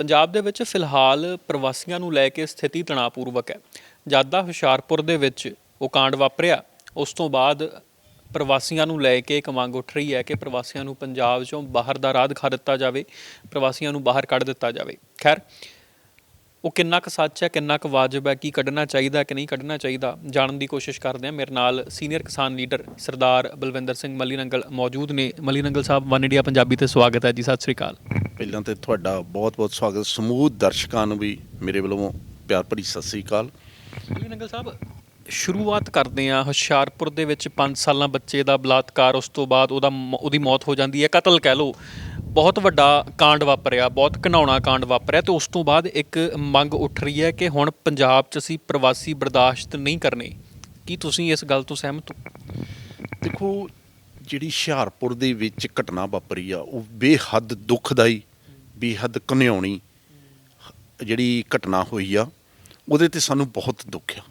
ਪੰਜਾਬ ਦੇ ਵਿੱਚ ਫਿਲਹਾਲ ਪ੍ਰਵਾਸੀਆਂ ਨੂੰ ਲੈ ਕੇ ਸਥਿਤੀ ਤਣਾਅਪੂਰਵਕ ਹੈ। ਜਦ ਦਾ ਹੁਸ਼ਿਆਰਪੁਰ ਦੇ ਵਿੱਚ ਉਹ ਕਾਂਡ ਵਾਪਰਿਆ, ਉਸ ਤੋਂ ਬਾਅਦ ਪ੍ਰਵਾਸੀਆਂ ਨੂੰ ਲੈ ਕੇ ਇੱਕ ਮੰਗ ਉੱਠ ਰਹੀ ਹੈ ਕਿ ਪ੍ਰਵਾਸੀਆਂ ਨੂੰ ਪੰਜਾਬ ਚੋਂ ਬਾਹਰ ਦਾ ਰਾਹ ਦਿਖਾ ਦਿੱਤਾ ਜਾਵੇ, ਪ੍ਰਵਾਸੀਆਂ ਨੂੰ ਬਾਹਰ ਕੱਢ ਦਿੱਤਾ ਜਾਵੇ। ਖੈਰ ਉਹ ਕਿੰਨਾ ਕੁ ਸੱਚ ਹੈ ਕਿੰਨਾ ਕੁ ਵਾਜਬ ਹੈ ਕੀ ਕੱਢਣਾ ਚਾਹੀਦਾ ਕਿ ਨਹੀਂ ਕੱਢਣਾ ਚਾਹੀਦਾ ਜਾਣਨ ਦੀ ਕੋਸ਼ਿਸ਼ ਕਰਦੇ ਹਾਂ। ਮੇਰੇ ਨਾਲ ਸੀਨੀਅਰ ਕਿਸਾਨ ਲੀਡਰ ਸਰਦਾਰ ਬਲਵਿੰਦਰ ਸਿੰਘ ਮਲੀਨੰਗਲ ਮੌਜੂਦ ਨੇ। ਮਲੀਨੰਗਲ ਸਾਹਿਬ ਵਨ ਇੰਡੀਆ ਪੰਜਾਬੀ ਤੇ ਸਵਾਗਤ ਹੈ ਜੀ। ਸਤਿ ਸ੍ਰੀ ਅਕਾਲ। ਪਹਿਲਾਂ ਤੇ ਤੁਹਾਡਾ ਬਹੁਤ-ਬਹੁਤ ਸਵਾਗਤ। ਸਮੂਹ ਦਰਸ਼ਕਾਂ ਨੂੰ ਵੀ ਮੇਰੇ ਵੱਲੋਂ ਪਿਆਰ ਭਰੀ ਸਤਿ ਸ੍ਰੀ ਅਕਾਲ। ਮਲੀਨੰਗਲ ਸਾਹਿਬ ਸ਼ੁਰੂਆਤ ਕਰਦੇ ਹਾਂ ਹੁਸ਼ਿਆਰਪੁਰ ਦੇ ਵਿੱਚ 5 ਸਾਲਾਂ ਬੱਚੇ ਦਾ ਬਲਾਤਕਾਰ ਉਸ ਤੋਂ ਬਾਅਦ ਉਹਦਾ ਉਹਦੀ ਮੌਤ ਹੋ ਜਾਂਦੀ ਹੈ। ਕਤਲ ਕਹਿ ਲਓ। ਬਹੁਤ ਵੱਡਾ ਕਾਂਡ ਵਾਪਰਿਆ, ਬਹੁਤ ਘਨਾਉਣਾ ਕਾਂਡ ਵਾਪਰਿਆ ਤੇ ਉਸ ਤੋਂ ਬਾਅਦ ਇੱਕ ਮੰਗ ਉੱਠ ਰਹੀ ਹੈ ਕਿ ਹੁਣ ਪੰਜਾਬ 'ਚ ਅਸੀਂ ਪ੍ਰਵਾਸੀ ਬਰਦਾਸ਼ਤ ਨਹੀਂ ਕਰਨੇ। ਕੀ ਤੁਸੀਂ ਇਸ ਗੱਲ ਤੋਂ ਸਹਿਮਤ ਹੋ? ਦੇਖੋ, ਜਿਹੜੀ ਹੁਸ਼ਿਆਰਪੁਰ ਦੇ ਵਿੱਚ ਘਟਨਾ ਵਾਪਰੀ ਆ, ਉਹ ਬੇਹੱਦ ਦੁਖਦਾਈ, ਬੇਹੱਦ ਘਨਿਆਉਣੀ ਜਿਹੜੀ ਘਟਨਾ ਹੋਈ ਆ, ਉਹਦੇ ਤੇ ਸਾਨੂੰ ਬਹੁਤ ਦੁੱਖ ਆ।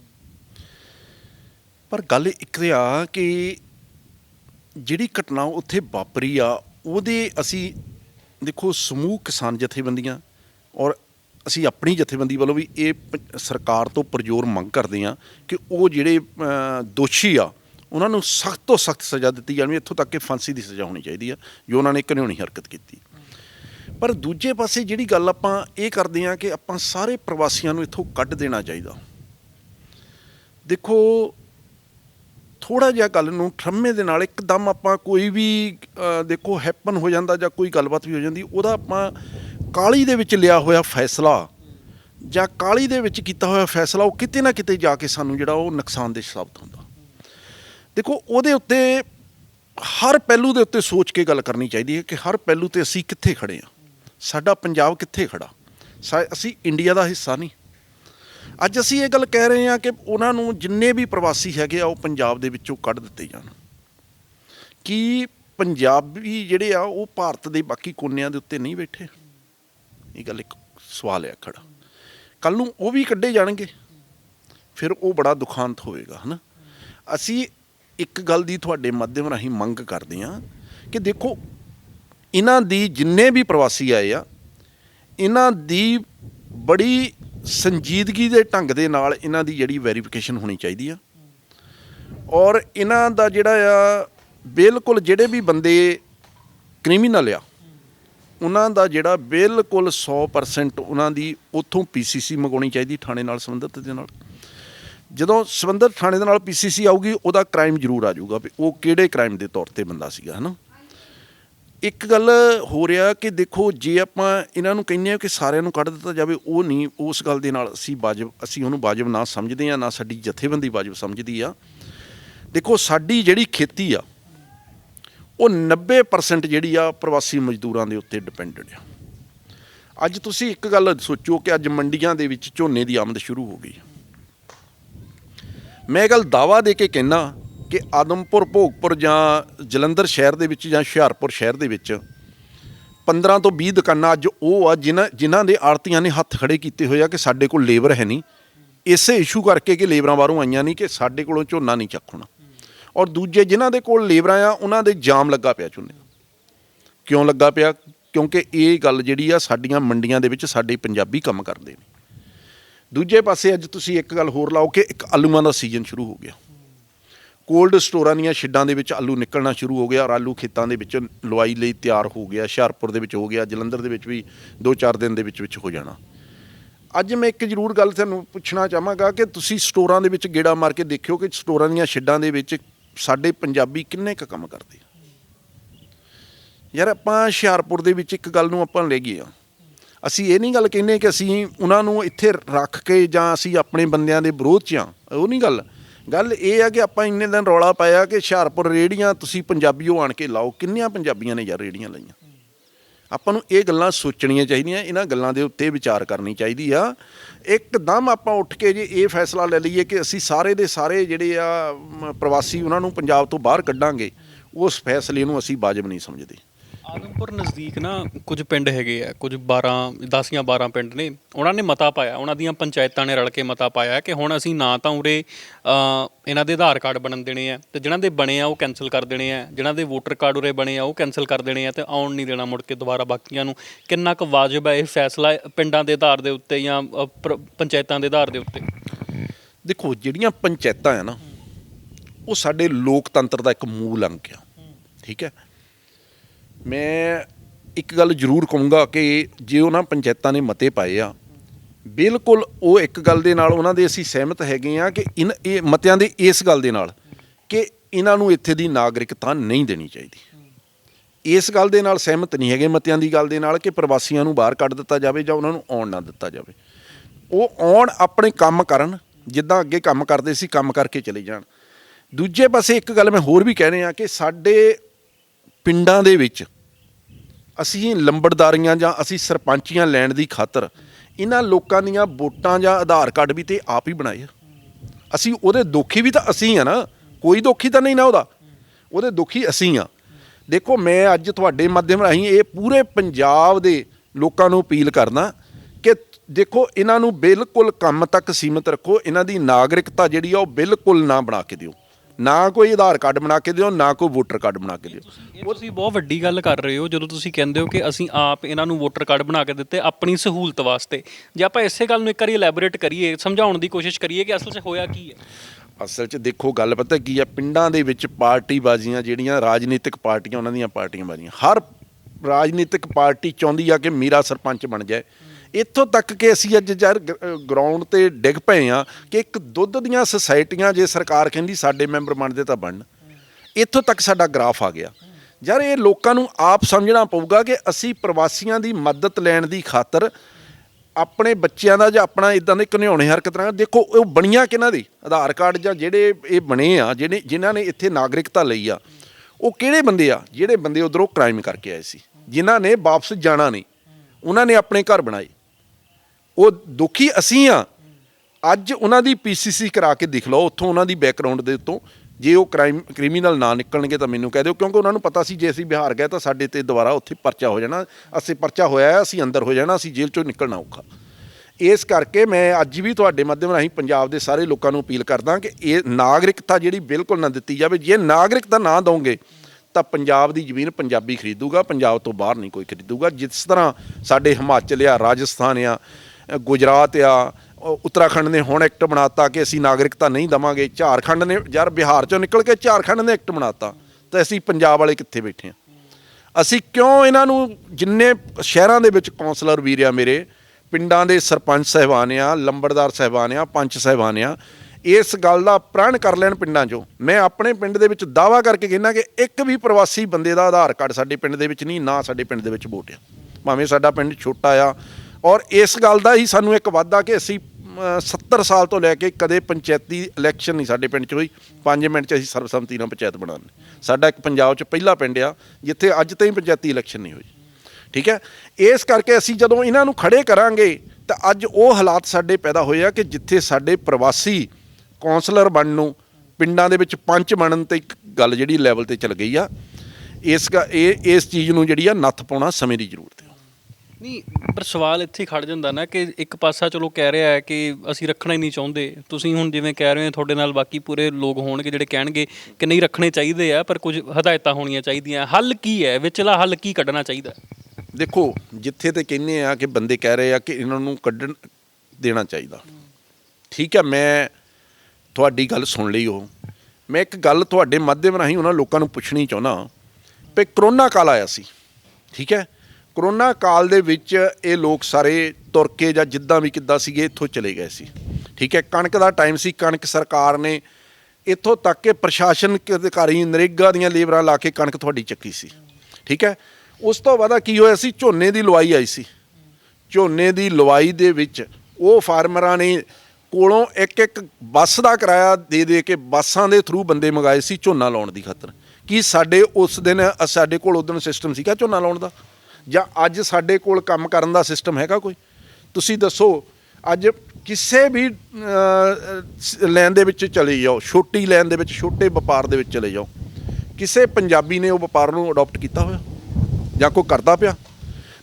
ਪਰ ਗੱਲ ਇੱਕ ਤੇ ਆ ਕਿ ਜਿਹੜੀ ਘਟਨਾ ਉੱਥੇ ਵਾਪਰੀ ਆ, ਉਹਦੇ ਅਸੀਂ ਦੇਖੋ ਸਮੂਹ ਕਿਸਾਨ ਜਥੇਬੰਦੀਆਂ ਔਰ ਅਸੀਂ ਆਪਣੀ ਜਥੇਬੰਦੀ ਵੱਲੋਂ ਵੀ ਇਹ ਪ- ਸਰਕਾਰ ਤੋਂ ਪਰਜ਼ੋਰ ਮੰਗ ਕਰਦੇ ਹਾਂ ਕਿ ਉਹ ਜਿਹੜੇ ਅ, ਦੋਸ਼ੀ ਆ ਉਹਨਾਂ ਨੂੰ ਸਖਤ ਤੋਂ ਸਖਤ ਸਜ਼ਾ ਦਿੱਤੀ ਜਾਣੀ ਇੱਥੋਂ ਤੱਕ ਕਿ ਫਾਂਸੀ ਦੀ ਸਜ਼ਾ ਹੋਣੀ ਚਾਹੀਦੀ ਆ ਜੋ ਉਹਨਾਂ ਨੇ ਘਿਨੌਣੀ ਹਰਕਤ ਕੀਤੀ। ਪਰ ਦੂਜੇ ਪਾਸੇ ਜਿਹੜੀ ਗੱਲ ਆਪਾਂ ਇਹ ਕਰਦੇ ਹਾਂ ਕਿ ਆਪਾਂ ਸਾਰੇ ਪ੍ਰਵਾਸੀਆਂ ਨੂੰ ਇੱਥੋਂ ਕੱਢ ਦੇਣਾ ਚਾਹੀਦਾ। ਦੇਖੋ ਥੋੜਾ ਜਿਹਾ ਗੱਲ ਨੂੰ ਠਰਮੇ ਦੇ ਨਾਲ ਇੱਕਦਮ ਆਪਾਂ ਕੋਈ ਵੀ ਦੇਖੋ ਹੈਪਨ ਹੋ ਜਾਂਦਾ ਜਾਂ ਕੋਈ ਗੱਲਬਾਤ ਵੀ ਹੋ ਜਾਂਦੀ, ਉਹਦਾ ਆਪਾਂ ਕਾਲੀ ਦੇ ਵਿੱਚ ਲਿਆ ਹੋਇਆ ਫੈਸਲਾ ਜਾਂ ਕਾਲੀ ਦੇ ਵਿੱਚ ਕੀਤਾ ਹੋਇਆ ਫੈਸਲਾ, ਉਹ ਕਿਤੇ ਨਾ ਕਿਤੇ ਜਾ ਕੇ ਸਾਨੂੰ ਜਿਹੜਾ ਉਹ ਨੁਕਸਾਨਦੇਹ ਸਾਬਤ ਹੁੰਦਾ। ਦੇਖੋ, ਉਹਦੇ ਉੱਤੇ ਹਰ ਪਹਿਲੂ ਦੇ ਉੱਤੇ ਸੋਚ ਕੇ ਗੱਲ ਕਰਨੀ ਚਾਹੀਦੀ ਹੈ ਕਿ ਹਰ ਪਹਿਲੂ ਤੇ ਅਸੀਂ ਕਿੱਥੇ ਖੜੇ ਆ ਸਾਡਾ ਪੰਜਾਬ ਕਿੱਥੇ ਖੜਾ ਸਾ- ਅਸੀਂ ਇੰਡੀਆ ਦਾ ਹਿੱਸਾ ਨਹੀਂ। ਅੱਜ ਅਸੀਂ ਇਹ ਗੱਲ ਕਹਿ ਰਹੇ ਹਾਂ ਕਿ ਉਹਨਾਂ ਨੂੰ ਜਿੰਨੇ ਵੀ ਪ੍ਰਵਾਸੀ ਹੈਗੇ ਆ, ਉਹ ਪੰਜਾਬ ਦੇ ਵਿੱਚੋਂ ਕੱਢ ਦਿੱਤੇ ਜਾਣ। ਕੀ ਪੰਜਾਬੀ ਜਿਹੜੇ ਆ, ਉਹ ਭਾਰਤ ਦੇ ਬਾਕੀ ਕੋਨਿਆਂ ਦੇ ਉੱਤੇ ਨਹੀਂ ਬੈਠੇ? ਇਹ ਗੱਲ ਇੱਕ ਸਵਾਲ ਹੈ ਖੜਾ। ਕੱਲ ਨੂੰ ਉਹ ਵੀ ਕੱਢੇ ਜਾਣਗੇ। ਫਿਰ ਉਹ ਬੜਾ ਦੁਖਾਂਤ ਹੋਵੇਗਾ, ਹਨਾ? ਅਸੀਂ ਇੱਕ ਗੱਲ ਦੀ ਤੁਹਾਡੇ ਮਾਧਿਅਮ ਰਾਹੀਂ ਮੰਗ ਕਰਦੇ ਹਾਂ ਕਿ ਦੇਖੋ, ਇਹਨਾਂ ਦੀ ਜਿੰਨੇ ਵੀ ਪ੍ਰਵਾਸੀ ਆਏ ਆ, ਇਹਨਾਂ ਦੀ ਬੜੀ ਸੰਜੀਦਗੀ ਦੇ ਢੰਗ ਦੇ ਨਾਲ ਇਹਨਾਂ ਦੀ ਜਿਹੜੀ ਵੈਰੀਫਿਕੇਸ਼ਨ ਹੋਣੀ ਚਾਹੀਦੀ ਆ। ਔਰ ਇਹਨਾਂ ਦਾ ਜਿਹੜਾ ਆ, ਬਿਲਕੁਲ ਜਿਹੜੇ ਵੀ ਬੰਦੇ ਕ੍ਰਿਮੀਨਲ ਆ, ਉਹਨਾਂ ਦਾ ਜਿਹੜਾ ਬਿਲਕੁਲ 100% ਉਹਨਾਂ ਦੀ ਉਥੋਂ ਪੀਸੀਸੀ ਮੰਗਾਉਣੀ ਚਾਹੀਦੀ ਥਾਣੇ ਨਾਲ ਸੰਬੰਧਿਤ ਦੇ ਨਾਲ। ਜਦੋਂ ਸੰਬੰਧਿਤ ਥਾਣੇ ਦੇ ਨਾਲ ਪੀਸੀਸੀ ਆਊਗੀ, ਉਹਦਾ ਕ੍ਰਾਈਮ ਜ਼ਰੂਰ ਆ ਜਾਊਗਾ ਵੀ ਉਹ ਕਿਹੜੇ ਕ੍ਰਾਈਮ ਦੇ ਤੌਰ ਤੇ ਬੰਦਾ ਸੀਗਾ, ਹਨਾ? ਇੱਕ ਗੱਲ ਹੋ ਰਿਹਾ ਕਿ ਦੇਖੋ, ਜੇ ਆਪਾਂ ਇਹਨਾਂ ਨੂੰ ਕਹਿੰਦੇ ਆ ਕਿ ਸਾਰਿਆਂ ਨੂੰ ਕੱਢ ਦਿੱਤਾ ਜਾਵੇ, ਉਹ ਨਹੀਂ, ਉਸ ਗੱਲ ਦੇ ਨਾਲ ਅਸੀਂ ਵਾਜਬ ਅਸੀਂ ਉਹਨੂੰ ਵਾਜਬ ਨਾ ਸਮਝਦੇ ਆ ਨਾ ਸਾਡੀ ਜਥੇਬੰਦੀ ਵਾਜਬ ਸਮਝਦੀ ਆ। ਦੇਖੋ, ਸਾਡੀ ਜਿਹੜੀ ਖੇਤੀ ਆ, ਉਹ 90% ਜਿਹੜੀ ਆ ਪ੍ਰਵਾਸੀ ਮਜ਼ਦੂਰਾਂ ਦੇ ਉੱਤੇ ਡਿਪੈਂਡਡ ਆ। ਅੱਜ ਤੁਸੀਂ ਇੱਕ ਗੱਲ ਸੋਚੋ ਕਿ ਅੱਜ ਮੰਡੀਆਂ ਦੇ ਵਿੱਚ ਝੋਨੇ ਦੀ ਆਮਦ ਸ਼ੁਰੂ ਹੋ ਗਈ। ਮੈਂ ਇਹ ਗੱਲ ਦਾਵਾ ਦੇ ਕੇ ਕਹਿਣਾ ਕਿ ਆਦਮਪੁਰ, ਭੋਗਪੁਰ ਜਾਂ ਜਲੰਧਰ ਸ਼ਹਿਰ ਦੇ ਵਿੱਚ ਜਾਂ ਹੁਸ਼ਿਆਰਪੁਰ ਸ਼ਹਿਰ ਦੇ ਵਿੱਚ 15 ਤੋਂ 20 ਦੁਕਾਨਾਂ ਅੱਜ ਉਹ ਆ ਜਿਨ੍ਹਾਂ ਜਿਨ੍ਹਾਂ ਦੇ ਆੜਤੀਆਂ ਨੇ ਹੱਥ ਖੜੇ ਕੀਤੇ ਹੋਏ ਆ ਕਿ ਸਾਡੇ ਕੋਲ ਲੇਬਰ ਹੈ ਨਹੀਂ। ਇਸੇ ਇਸ਼ੂ ਕਰਕੇ ਕਿ ਲੇਬਰਾਂ ਬਾਹਰੋਂ ਆਈਆਂ ਨਹੀਂ ਕਿ ਸਾਡੇ ਕੋਲੋਂ ਝੋਨਾ ਨਹੀਂ ਚੱਕਣਾ ਔਰ ਦੂਜੇ ਜਿਨ੍ਹਾਂ ਦੇ ਕੋਲ ਲੇਬਰਾਂ ਆ, ਉਹਨਾਂ ਦੇ ਜਾਮ ਲੱਗਾ ਪਿਆ ਝੋਨੇ ਕਿਉਂ ਲੱਗਾ ਪਿਆ? ਕਿਉਂਕਿ ਇਹ ਗੱਲ ਜਿਹੜੀ ਆ, ਸਾਡੀਆਂ ਮੰਡੀਆਂ ਦੇ ਵਿੱਚ ਸਾਡੇ ਪੰਜਾਬੀ ਕੰਮ ਕਰਦੇ ਨੇ। ਦੂਜੇ ਪਾਸੇ ਅੱਜ ਤੁਸੀਂ ਇੱਕ ਗੱਲ ਹੋਰ ਲਾਓ ਕਿ ਇੱਕ ਆਲੂਆਂ ਦਾ ਸੀਜ਼ਨ ਸ਼ੁਰੂ ਹੋ ਗਿਆ। ਕੋਲਡ ਸਟੋਰਾਂ ਦੀਆਂ ਸ਼ਿੱਡਾਂ ਦੇ ਵਿੱਚ ਆਲੂ ਨਿਕਲਣਾ ਸ਼ੁਰੂ ਹੋ ਗਿਆ ਔਰ ਆਲੂ ਖੇਤਾਂ ਦੇ ਵਿੱਚ ਲਵਾਈ ਲਈ ਤਿਆਰ ਹੋ ਗਿਆ, ਹੁਸ਼ਿਆਰਪੁਰ ਦੇ ਵਿੱਚ ਹੋ ਗਿਆ, ਜਲੰਧਰ ਦੇ ਵਿੱਚ ਵੀ 2-4 ਦਿਨ ਦੇ ਵਿੱਚ ਵਿੱਚ ਹੋ ਜਾਣਾ। ਅੱਜ ਮੈਂ ਇੱਕ ਜ਼ਰੂਰ ਗੱਲ ਤੁਹਾਨੂੰ ਪੁੱਛਣਾ ਚਾਹਾਂਗਾ ਕਿ ਤੁਸੀਂ ਸਟੋਰਾਂ ਦੇ ਵਿੱਚ ਗੇੜਾ ਮਾਰ ਕੇ ਦੇਖਿਓ ਕਿ ਸਟੋਰਾਂ ਦੀਆਂ ਛਿੱਡਾਂ ਦੇ ਵਿੱਚ ਸਾਡੇ ਪੰਜਾਬੀ ਕਿੰਨੇ ਕੁ ਕੰਮ ਕਰਦੇ ਯਾਰ ਆਪਾਂ ਹੁਸ਼ਿਆਰਪੁਰ ਦੇ ਵਿੱਚ ਇੱਕ ਗੱਲ ਨੂੰ ਆਪਾਂ ਲੈ ਗਏ ਆ। ਅਸੀਂ ਇਹ ਨਹੀਂ ਗੱਲ ਕਹਿੰਦੇ ਕਿ ਅਸੀਂ ਉਹਨਾਂ ਨੂੰ ਇੱਥੇ ਰੱਖ ਕੇ ਜਾਂ ਅਸੀਂ ਆਪਣੇ ਬੰਦਿਆਂ ਦੇ ਵਿਰੋਧ 'ਚ ਆ, ਉਹ ਨਹੀਂ ਗੱਲ। ਗੱਲ ਇਹ ਆ ਕਿ ਆਪਾਂ ਇੰਨੇ ਦਿਨ ਰੌਲਾ ਪਾਇਆ ਕਿ ਹੁਸ਼ਿਆਰਪੁਰ ਰੇੜੀਆਂ ਤੁਸੀਂ ਪੰਜਾਬੀਓ ਆਣ ਕੇ ਲਾਓ, ਕਿੰਨੀਆਂ ਪੰਜਾਬੀਆਂ ਨੇ ਯਾਰ ਰੇੜੀਆਂ ਲਾਈਆਂ? ਆਪਾਂ ਨੂੰ ਇਹ ਗੱਲਾਂ ਸੋਚਣੀਆਂ ਚਾਹੀਦੀਆਂ, ਇਹਨਾਂ ਗੱਲਾਂ ਦੇ ਉੱਤੇ ਵਿਚਾਰ ਕਰਨੀ ਚਾਹੀਦੀ ਆ। ਇੱਕਦਮ ਆਪਾਂ ਉੱਠ ਕੇ ਜੇ ਇਹ ਫੈਸਲਾ ਲੈ ਲਈਏ ਕਿ ਅਸੀਂ ਸਾਰੇ ਦੇ ਸਾਰੇ ਜਿਹੜੇ ਆ ਪ੍ਰਵਾਸੀ ਉਹਨਾਂ ਨੂੰ ਪੰਜਾਬ ਤੋਂ ਬਾਹਰ ਕੱਢਾਂਗੇ, ਉਸ ਫੈਸਲੇ ਨੂੰ ਅਸੀਂ ਵਾਜਬ ਨਹੀਂ ਸਮਝਦੇ। ਆਦਮਪੁਰ ਨਜ਼ਦੀਕ ਨਾ ਕੁਝ ਪਿੰਡ ਹੈਗੇ ਆ, ਕੁਝ 12 10 ਜਾਂ 12 ਪਿੰਡ ਨੇ, ਉਹਨਾਂ ਨੇ ਮਤਾ ਪਾਇਆ, ਉਹਨਾਂ ਦੀਆਂ ਪੰਚਾਇਤਾਂ ਨੇ ਰਲ ਕੇ ਮਤਾ ਪਾਇਆ ਕਿ ਹੁਣ ਅਸੀਂ ਨਾ ਤਾਂ ਉਰੇ ਇਹਨਾਂ ਦੇ ਆਧਾਰ ਕਾਰਡ ਬਣਨ ਦੇਣੇ ਆ, ਤੇ ਜਿਹਨਾਂ ਦੇ ਬਣੇ ਆ ਉਹ ਕੈਨਸਲ ਕਰ ਦੇਣੇ ਆ, ਜਿਹਨਾਂ ਦੇ ਵੋਟਰ ਕਾਰਡ ਉਰੇ ਬਣੇ ਆ ਉਹ ਕੈਨਸਲ ਕਰ ਦੇਣੇ ਆ, ਤੇ ਆਉਣ ਨਹੀਂ ਦੇਣਾ ਮੁੜ ਕੇ ਦੁਬਾਰਾ ਬਾਕੀਆਂ ਨੂੰ। ਕਿੰਨਾ ਕੁ ਵਾਜਬ ਹੈ ਇਹ ਫੈਸਲਾ ਪਿੰਡਾਂ ਦੇ ਆਧਾਰ ਦੇ ਉੱਤੇ ਜਾਂ ਪੰਚਾਇਤਾਂ ਦੇ ਆਧਾਰ ਦੇ ਉੱਤੇ? ਦੇਖੋ, ਜਿਹੜੀਆਂ ਪੰਚਾਇਤਾਂ ਆ ਨਾ, ਉਹ ਸਾਡੇ ਲੋਕਤੰਤਰ ਦਾ ਇੱਕ ਮੂਲ ਅੰਗ ਆ, ਠੀਕ ਹੈ? ਮੈਂ ਇੱਕ ਗੱਲ ਜ਼ਰੂਰ ਕਹੂੰਗਾ ਕਿ ਜੇ ਉਹਨਾਂ ਪੰਚਾਇਤਾਂ ਨੇ ਮਤੇ ਪਾਏ ਆ, ਬਿਲਕੁਲ ਉਹ ਇੱਕ ਗੱਲ ਦੇ ਨਾਲ ਉਹਨਾਂ ਦੇ ਅਸੀਂ ਸਹਿਮਤ ਹੈਗੇ ਆ ਕਿ ਇਨ, ਇਹ ਮਤਿਆਂ ਦੇ ਇਸ ਗੱਲ ਦੇ ਨਾਲ ਕਿ ਇਹਨਾਂ ਨੂੰ ਇੱਥੇ ਦੀ ਨਾਗਰਿਕਤਾ ਨਹੀਂ ਦੇਣੀ ਚਾਹੀਦੀ। ਇਸ ਗੱਲ ਦੇ ਨਾਲ ਸਹਿਮਤ ਨਹੀਂ ਹੈਗੇ ਮਤਿਆਂ ਦੀ ਗੱਲ ਦੇ ਨਾਲ ਕਿ ਪ੍ਰਵਾਸੀਆਂ ਨੂੰ ਬਾਹਰ ਕੱਢ ਦਿੱਤਾ ਜਾਵੇ ਜਾਂ ਉਹਨਾਂ ਨੂੰ ਆਉਣ ਨਾ ਦਿੱਤਾ ਜਾਵੇ। ਉਹ ਆਉਣ ਆਪਣੇ ਕੰਮ ਕਰਨ, ਜਿੱਦਾਂ ਅੱਗੇ ਕੰਮ ਕਰਦੇ ਸੀ, ਕੰਮ ਕਰਕੇ ਚਲੇ ਜਾਣ। ਦੂਜੇ ਪਾਸੇ ਇੱਕ ਗੱਲ ਮੈਂ ਹੋਰ ਵੀ ਕਹਿ ਰਿਹਾ ਕਿ ਸਾਡੇ ਪਿੰਡਾਂ ਦੇ ਵਿੱਚ ਅਸੀਂ ਲੰਬੜਦਾਰੀਆਂ ਜਾਂ ਅਸੀਂ ਸਰਪੰਚੀਆਂ ਲੈਣ ਦੀ ਖਾਤਰ ਇਹਨਾਂ ਲੋਕਾਂ ਦੀਆਂ ਵੋਟਾਂ ਜਾਂ ਆਧਾਰ ਕਾਰਡ ਵੀ ਤੇ ਆਪ ਹੀ ਬਣਾਏ ਅਸੀਂ ਉਹਦੇ ਦੁਖੀ ਵੀ ਤਾਂ ਅਸੀਂ ਆ ਨਾ, ਕੋਈ ਦੁਖੀ ਤਾਂ ਨਹੀਂ ਨਾ ਉਹਦਾ। ਉਹਦੇ ਦੁਖੀ ਅਸੀਂ ਆ। ਦੇਖੋ, ਮੈਂ ਅੱਜ ਤੁਹਾਡੇ ਮਾਧਿਅਮ ਰਾਹੀਂ ਇਹ ਪੂਰੇ ਪੰਜਾਬ ਦੇ ਲੋਕਾਂ ਨੂੰ ਅਪੀਲ ਕਰਦਾ ਕਿ ਦੇਖੋ, ਇਹਨਾਂ ਨੂੰ ਬਿਲਕੁਲ ਕੰਮ ਤੱਕ ਸੀਮਿਤ ਰੱਖੋ, ਇਹਨਾਂ ਦੀ ਨਾਗਰਿਕਤਾ ਜਿਹੜੀ ਆ ਉਹ ਬਿਲਕੁਲ ਨਾ ਬਣਾ ਕੇ ਦਿਓ। ਨਾ ਕੋਈ ਆਧਾਰ ਕਾਰਡ ਬਣਾ ਕੇ ਦਿਓ ਨਾ ਕੋਈ ਵੋਟਰ ਕਾਰਡ ਬਣਾ ਕੇ ਦਿਓ। ਇਹ ਤੁਸੀਂ ਬਹੁਤ ਵੱਡੀ ਗੱਲ ਕਰ ਰਹੇ ਹੋ ਜਦੋਂ ਤੁਸੀਂ ਕਹਿੰਦੇ ਹੋ ਕਿ ਅਸੀਂ ਆਪ ਇਹਨਾਂ ਨੂੰ ਵੋਟਰ ਕਾਰਡ ਬਣਾ ਕੇ ਦਿੱਤੇ ਆਪਣੀ ਸਹੂਲਤ ਵਾਸਤੇ। ਜੇ ਆਪਾਂ ਇਸੇ ਗੱਲ ਨੂੰ ਇੱਕ ਵਾਰੀ ਐਲੈਬੋਰੇਟ ਕਰੀਏ ਸਮਝਾਉਣ ਦੀ ਕੋਸ਼ਿਸ਼ ਕਰੀਏ ਕਿ ਅਸਲ 'ਚ ਹੋਇਆ ਕੀ ਹੈ? ਅਸਲ 'ਚ ਦੇਖੋ ਗੱਲ ਪਤਾ ਕੀ ਆ ਪਿੰਡਾਂ ਦੇ ਵਿੱਚ ਪਾਰਟੀ ਬਾਜ਼ੀਆਂ ਜਿਹੜੀਆਂ ਰਾਜਨੀਤਿਕ ਪਾਰਟੀਆਂ ਉਹਨਾਂ ਦੀਆਂ ਪਾਰਟੀਆਂ ਬਾਜ਼ੀਆਂ। ਹਰ ਰਾਜਨੀਤਿਕ ਪਾਰਟੀ ਚਾਹੁੰਦੀ ਆ ਕਿ ਮੇਰਾ ਸਰਪੰਚ ਬਣ ਜਾਏ। ਇੱਥੋਂ ਤੱਕ ਕਿ ਅਸੀਂ ਅੱਜ ਯਾਰ ਗਰਾਊਂਡ ਤੇ ਡਿੱਗ ਪਏ ਆ ਕਿ ਇੱਕ ਦੁੱਧ ਦੀਆਂ ਸੁਸਾਇਟੀਆਂ ਜੇ ਸਰਕਾਰ ਕਹਿੰਦੀ ਸਾਡੇ ਮੈਂਬਰ ਬਣਦੇ ਤਾਂ ਬਣਨ। ਇੱਥੋਂ ਤੱਕ ਸਾਡਾ ਗ੍ਰਾਫ ਆ ਗਿਆ। ਯਾਰ ਇਹ ਲੋਕਾਂ ਨੂੰ ਆਪ ਸਮਝਣਾ ਪਊਗਾ ਕਿ ਅਸੀਂ ਪ੍ਰਵਾਸੀਆਂ ਦੀ ਮਦਦ ਲੈਣ ਦੀ ਖਾਤਰ ਆਪਣੇ ਬੱਚਿਆਂ ਦਾ ਜਾਂ ਆਪਣਾ ਇਦਾਂ ਦੇ ਘਨਿਆਉਣੇ ਨਾਲ, ਦੇਖੋ ਉਹ ਬਣੀਆਂ ਕਿਹਨਾਂ ਦੀ? ਆਧਾਰ ਕਾਰਡ ਜਾਂ ਜਿਹੜੇ ਇਹ ਬਣੇ ਆ ਜਿਹੜੇ ਜਿਨ੍ਹਾਂ ਨੇ ਇੱਥੇ ਨਾਗਰਿਕਤਾ ਲਈ ਆ, ਉਹ ਕਿਹੜੇ ਬੰਦੇ ਆ? ਜਿਹੜੇ ਬੰਦੇ ਉਧਰੋਂ ਕ੍ਰਾਈਮ ਕਰਕੇ ਆਏ ਸੀ। ਜਿਨ੍ਹਾਂ ਨੇ ਵਾਪਸ ਜਾਣਾ ਨਹੀਂ। ਉਹਨਾਂ ਨੇ ਆਪਣੇ ਘਰ ਬਣਾਏ। ਉਹ ਦੁਖੀ ਅਸੀਂ ਆ ਅੱਜ ਉਹਨਾਂ ਦੀ ਪੀਸੀਸੀ ਕਰਾ ਕੇ ਦਿਖ ਲਓ, ਉੱਥੋਂ ਉਹਨਾਂ ਦੀ ਬੈਕਗ੍ਰਾਉਂਡ ਦੇ ਉੱਤੋਂ। ਜੇ ਉਹ ਕ੍ਰਾਈਮ ਕ੍ਰਿਮੀਨਲ ਨਾ ਨਿਕਲਣਗੇ ਤਾਂ ਮੈਨੂੰ ਕਹਿ ਦਿਓ, ਕਿਉਂਕਿ ਉਹਨਾਂ ਨੂੰ ਪਤਾ ਸੀ ਜੇ ਅਸੀਂ ਬਿਹਾਰ ਗਏ ਤਾਂ ਸਾਡੇ ਤੇ ਦੁਬਾਰਾ ਉੱਥੇ ਪਰਚਾ ਹੋ ਜਾਣਾ। ਅਸੀਂ ਪਰਚਾ ਹੋਇਆ ਅਸੀਂ ਅੰਦਰ ਹੋ ਜਾਣਾ, ਅਸੀਂ ਜੇਲ੍ਹ ਚੋਂ ਨਿਕਲਣਾ ਔਖਾ। ਇਸ ਕਰਕੇ ਮੈਂ ਅੱਜ ਵੀ ਤੁਹਾਡੇ ਮਾਧਿਅਮ ਰਾਹੀਂ ਪੰਜਾਬ ਦੇ ਸਾਰੇ ਲੋਕਾਂ ਨੂੰ ਅਪੀਲ ਕਰਦਾ ਕਿ ਇਹ ਨਾਗਰਿਕਤਾ ਜਿਹੜੀ ਬਿਲਕੁਲ ਨਾ ਦਿੱਤੀ ਜਾਵੇ। ਜੇ ਨਾਗਰਿਕਤਾ ਨਾ ਦੋਗੇ, ਤਾਂ ਪੰਜਾਬ ਦੀ ਜ਼ਮੀਨ ਪੰਜਾਬੀ ਖਰੀਦੂਗਾ, ਪੰਜਾਬ ਤੋਂ ਬਾਹਰ ਨਹੀਂ ਕੋਈ ਖਰੀਦੂਗਾ। ਜਿਸ ਤਰ੍ਹਾਂ ਸਾਡੇ ਹਿਮਾਚਲ ਆ, ਰਾਜਸਥਾਨ ਆ ਗੁਜਰਾਤ ਆ ਉੱਤਰਾਖੰਡ ਨੇ ਹੁਣ ਐਕਟ ਬਣਾਤਾ ਕਿ ਅਸੀਂ ਨਾਗਰਿਕਤਾ ਨਹੀਂ ਦਵਾਂਗੇ। ਝਾਰਖੰਡ ਨੇ, ਯਾਰ ਬਿਹਾਰ ਚੋਂ ਨਿਕਲ ਕੇ ਝਾਰਖੰਡ ਨੇ ਐਕਟ ਬਣਾਤਾ, ਤਾਂ ਅਸੀਂ ਪੰਜਾਬ ਵਾਲੇ ਕਿੱਥੇ ਬੈਠੇ ਆ? ਅਸੀਂ ਕਿਉਂ ਇਹਨਾਂ ਨੂੰ ਜਿੰਨੇ ਸ਼ਹਿਰਾਂ ਦੇ ਵਿੱਚ ਕੌਂਸਲਰ ਵੀਰ ਆ ਮੇਰੇ, ਪਿੰਡਾਂ ਦੇ ਸਰਪੰਚ ਸਹਿਬਾਨ ਆ, ਲੰਬੜਦਾਰ ਸਹਿਬਾਨ ਆ, ਪੰਚ ਸਹਿਬਾਨ ਆ, ਇਸ ਗੱਲ ਦਾ ਪ੍ਰਣ ਕਰ ਲੈਣ ਪਿੰਡਾਂ 'ਚੋਂ। ਮੈਂ ਆਪਣੇ ਪਿੰਡ ਦੇ ਵਿੱਚ ਦਾਵਾ ਕਰਕੇ ਕਹਿੰਦਾ ਕਿ ਇੱਕ ਵੀ ਪ੍ਰਵਾਸੀ ਬੰਦੇ ਦਾ ਆਧਾਰ ਕਾਰਡ ਸਾਡੇ ਪਿੰਡ ਦੇ ਵਿੱਚ ਨਹੀਂ, ਨਾ ਸਾਡੇ ਪਿੰਡ ਦੇ ਵਿੱਚ ਵੋਟ ਆ। ਭਾਵੇਂ ਸਾਡਾ ਪਿੰਡ ਛੋਟਾ ਆ ਔਰ ਇਸ ਗੱਲ ਦਾ ਹੀ ਸਾਨੂੰ ਇੱਕ ਵਾਅਦਾ ਕਿ ਅਸੀਂ ਅਮ, 70 ਸਾਲ ਤੋਂ ਲੈ ਕੇ ਕਦੇ ਪੰਚਾਇਤੀ ਇਲੈਕਸ਼ਨ ਨਹੀਂ ਸਾਡੇ ਪਿੰਡ 'ਚ ਹੋਈ। 5 ਮਿੰਟ 'ਚ ਅਸੀਂ ਸਰਬਸੰਮਤੀ ਨਾਲ ਪੰਚਾਇਤ ਬਣਾਉਂਦੇ। ਸਾਡਾ ਇੱਕ ਪੰਜਾਬ 'ਚ ਪਹਿਲਾ ਪਿੰਡ ਆ ਜਿੱਥੇ ਅੱਜ ਤਾਈਂ ਪੰਚਾਇਤੀ ਇਲੈਕਸ਼ਨ ਨਹੀਂ ਹੋਈ। ਠੀਕ ਹੈ? ਇਸ ਕਰਕੇ ਅਸੀਂ ਜਦੋਂ ਇਹਨਾਂ ਨੂੰ ਖੜੇ ਕਰਾਂਗੇ ਤਾਂ ਅੱਜ ਉਹ ਹਾਲਾਤ ਸਾਡੇ ਪੈਦਾ ਹੋਏ ਆ ਕਿ ਜਿੱਥੇ ਸਾਡੇ ਪ੍ਰਵਾਸੀ ਕੌਂਸਲਰ ਬਣਨ ਨੂੰ ਪਿੰਡਾਂ ਦੇ ਵਿੱਚ ਪੰਚ ਬਣਨ ਤੇ ਇੱਕ ਗੱਲ ਜਿਹੜੀ ਲੈਵਲ ਤੇ ਚੱਲ ਗਈ ਆ ਇਸ ਗਾ- ਇਹ ਇਸ ਚੀਜ਼ ਨੂੰ ਜਿਹੜੀ ਆ ਨੱਥ ਪਾਉਣਾ ਸਮੇਂ ਦੀ ਜ਼ਰੂਰਤ ਹੈ। ਨਹੀਂ, ਪਰ ਸਵਾਲ ਇੱਥੇ ਹੀ ਖੜ ਜਾਂਦਾ ਨਾ ਕਿ ਇੱਕ ਪਾਸਾ ਚਲੋ ਕਹਿ ਰਿਹਾ ਹੈ ਕਿ ਅਸੀਂ ਰੱਖਣਾ ਹੀ ਨਹੀਂ ਚਾਹੁੰਦੇ। ਤੁਸੀਂ ਹੁਣ ਜਿਵੇਂ ਕਹਿ ਰਹੇ ਹੋ ਤੁਹਾਡੇ ਨਾਲ ਬਾਕੀ ਪੂਰੇ ਲੋਕ ਹੋਣਗੇ ਜਿਹੜੇ ਕਹਿਣਗੇ ਕਿ ਨਹੀਂ, ਰੱਖਣੇ ਚਾਹੀਦੇ ਆ, ਪਰ ਕੁਝ ਹਦਾਇਤਾਂ ਹੋਣੀਆਂ ਚਾਹੀਦੀਆਂ। ਹੱਲ ਕੀ ਹੈ? ਵਿਚਲਾ ਹੱਲ ਕੀ ਕੱਢਣਾ ਚਾਹੀਦਾ? ਦੇਖੋ, ਜਿੱਥੇ ਤੇ ਕਹਿੰਦੇ ਆ ਕਿ ਬੰਦੇ ਕਹਿ ਰਹੇ ਆ ਕਿ ਇਹਨਾਂ ਨੂੰ ਕੱਢਣ ਦੇਣਾ ਚਾਹੀਦਾ। ਠੀਕ ਹੈ, ਮੈਂ ਤੁਹਾਡੀ ਗੱਲ ਸੁਣ ਲਈ ਉਹ। ਮੈਂ ਇੱਕ ਗੱਲ ਤੁਹਾਡੇ ਮਾਧਿਅਮ ਰਾਹੀਂ ਉਹਨਾਂ ਲੋਕਾਂ ਨੂੰ ਪੁੱਛਣੀ ਚਾਹੁੰਦਾ ਵੀ ਕਰੋਨਾ ਕਾਲ ਆਇਆ ਸੀ। ਠੀਕ ਹੈ ਕਰੋਨਾ ਕਾਲ ਦੇ ਵਿੱਚ ਇਹ ਲੋਕ ਸਾਰੇ ਤੁਰ ਕੇ ਜਾਂ ਜਿੱਦਾਂ ਵੀ ਕਿੱਦਾਂ ਸੀਗੇ, ਇੱਥੋਂ ਚਲੇ ਗਏ ਸੀ। ਠੀਕ ਹੈ, ਕਣਕ ਦਾ ਟਾਈਮ ਸੀ, ਕਣਕ ਸਰਕਾਰ ਨੇ ਇੱਥੋਂ ਤੱਕ ਕਿ ਪ੍ਰਸ਼ਾਸਨਿਕ ਅਧਿਕਾਰੀ ਨਰੇਗਾ ਦੀਆਂ ਲੇਬਰਾਂ ਲਾ ਕੇ ਕਣਕ ਤੁਹਾਡੀ ਚੱਕੀ ਸੀ। ਠੀਕ ਹੈ, ਉਸ ਤੋਂ ਬਾਅਦ ਕੀ ਹੋਇਆ ਸੀ, ਝੋਨੇ ਦੀ ਲਵਾਈ ਆਈ ਸੀ। ਝੋਨੇ ਦੀ ਲਵਾਈ ਦੇ ਵਿੱਚ ਉਹ ਫਾਰਮਰਾਂ ਨੇ ਕੋਲੋਂ ਇੱਕ ਇੱਕ ਬੱਸ ਦਾ ਕਿਰਾਇਆ ਦੇ ਦੇ ਕੇ ਬੱਸਾਂ ਦੇ ਥਰੂ ਬੰਦੇ ਮੰਗਾਏ ਸੀ ਝੋਨਾ ਲਾਉਣ ਦੀ ਖਾਤਰ। ਕੀ ਸਾਡੇ ਉਸ ਦਿਨ, ਸਾਡੇ ਕੋਲ ਉਦੋਂ ਸਿਸਟਮ ਸੀਗਾ ਝੋਨਾ ਲਾਉਣ ਦਾ? ਜਾਂ ਅੱਜ ਸਾਡੇ ਕੋਲ ਕੰਮ ਕਰਨ ਦਾ ਸਿਸਟਮ ਹੈਗਾ ਕੋਈ? ਤੁਸੀਂ ਦੱਸੋ ਅੱਜ ਕਿਸੇ ਵੀ ਅ, ਲੈਣ ਦੇ ਵਿੱਚ ਚਲੇ ਜਾਓ ਛੋਟੀ ਲੈਣ ਦੇ ਵਿੱਚ ਛੋਟੇ ਵਪਾਰ ਦੇ ਵਿੱਚ ਚਲੇ ਜਾਓ ਕਿਸੇ ਪੰਜਾਬੀ ਨੇ ਉਹ ਵਪਾਰ ਨੂੰ ਅਡਾਪਟ ਕੀਤਾ ਹੋਇਆ? ਜਾਂ ਕੋਈ ਕਰਦਾ ਪਿਆ?